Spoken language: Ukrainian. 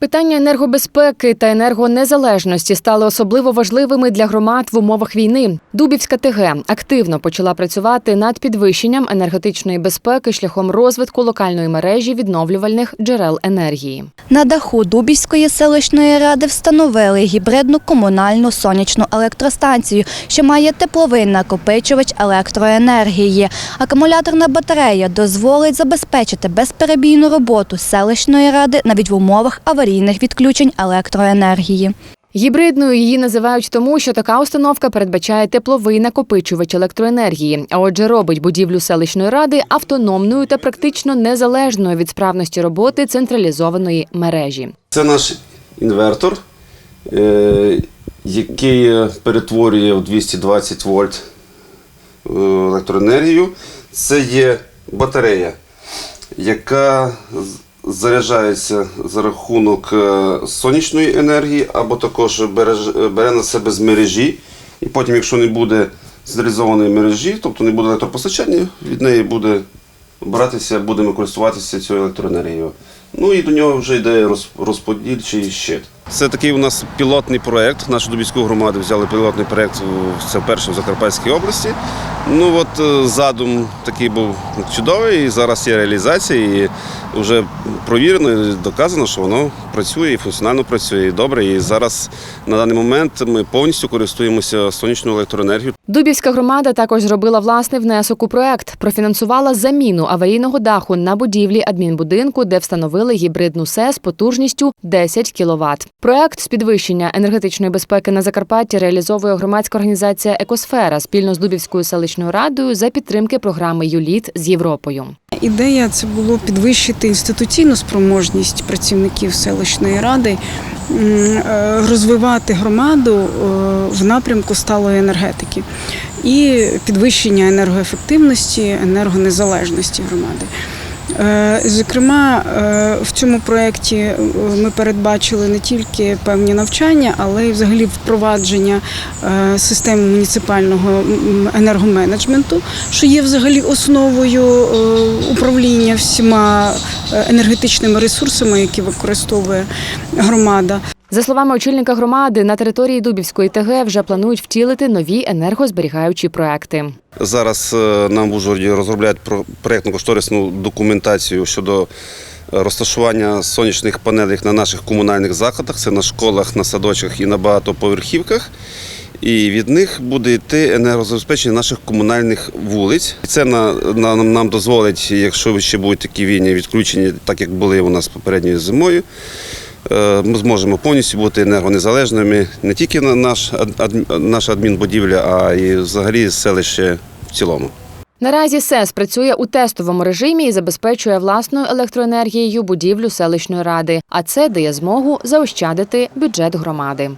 Питання енергобезпеки та енергонезалежності стали особливо важливими для громад в умовах війни. Дубівська ТГ активно почала працювати над підвищенням енергетичної безпеки шляхом розвитку локальної мережі відновлювальних джерел енергії. На даху Дубівської селищної ради встановили гібридну комунальну сонячну електростанцію, що має тепловий накопичувач електроенергії. Акумуляторна батарея дозволить забезпечити безперебійну роботу селищної ради навіть в умовах аварійних відключень електроенергії. Гібридною її називають тому, що така установка передбачає тепловий накопичувач електроенергії, а отже, робить будівлю селищної ради автономною та практично незалежною від справності роботи централізованої мережі. Це наш інвертор, е, який перетворює в 220 вольт е, електроенергію. Це є батарея, яка заряджається за рахунок е, сонячної енергії, або також бере на себе з мережі. І потім, якщо не буде централізованої мережі, тобто не буде електропостачання, від неї буде братися, будемо користуватися цією електроенергією. Ну і до нього вже йде роз- розподільчий щит. Це такий у нас пілотний проєкт. Нашу Дубівську громаду взяли пілотний проєкт, це вперше в Закарпатській області. Ну от е, задум такий був чудовий, і зараз є реалізація, і вже провірено і доказано, що воно працює і функціонально працює і добре. І зараз на даний момент ми повністю користуємося сонячною електроенергією. Дубівська громада також зробила власний внесок у проект, профінансувала заміну аварійного даху на будівлі адмінбудинку, де встановили гібридну СЕС потужністю 10 кВт. Проект з підвищення енергетичної безпеки на Закарпатті реалізовує громадська організація Екосфера спільно з Дубівською селищною радою за підтримки програми ЮЛІТ з Європою. Ідея це було підвищити інституційну спроможність працівників селищної ради, е, розвивати громаду е, в напрямку сталої енергетики і підвищення енергоефективності, енергонезалежності громади. Е, Зокрема, е, в цьому проєкті е, ми передбачили не тільки певні навчання, але й взагалі впровадження системи муніципального енергоменеджменту, що є взагалі основою управління всіма енергетичними ресурсами, які використовує громада. За словами очільника громади, на території Дубівської ТГ вже планують втілити нові енергозберігаючі проекти. Зараз е, нам в Ужгороді розробляють про- проєктно-кошторисну документацію щодо е, розташування сонячних панелей на наших комунальних закладах. Це на школах, на садочках і на багатоповерхівках. І від них буде йти енергозабезпечення наших комунальних вулиць. Це на, на, нам дозволить, якщо ще будуть такі війні відключені, так як були у нас попередньою зимою. Е, Ми зможемо повністю бути енергонезалежними не тільки на наш, наша адмінбудівля, а й взагалі селище в цілому. Наразі СЕС працює у тестовому режимі і забезпечує власною електроенергією будівлю селищної ради, а це дає змогу заощадити бюджет громади.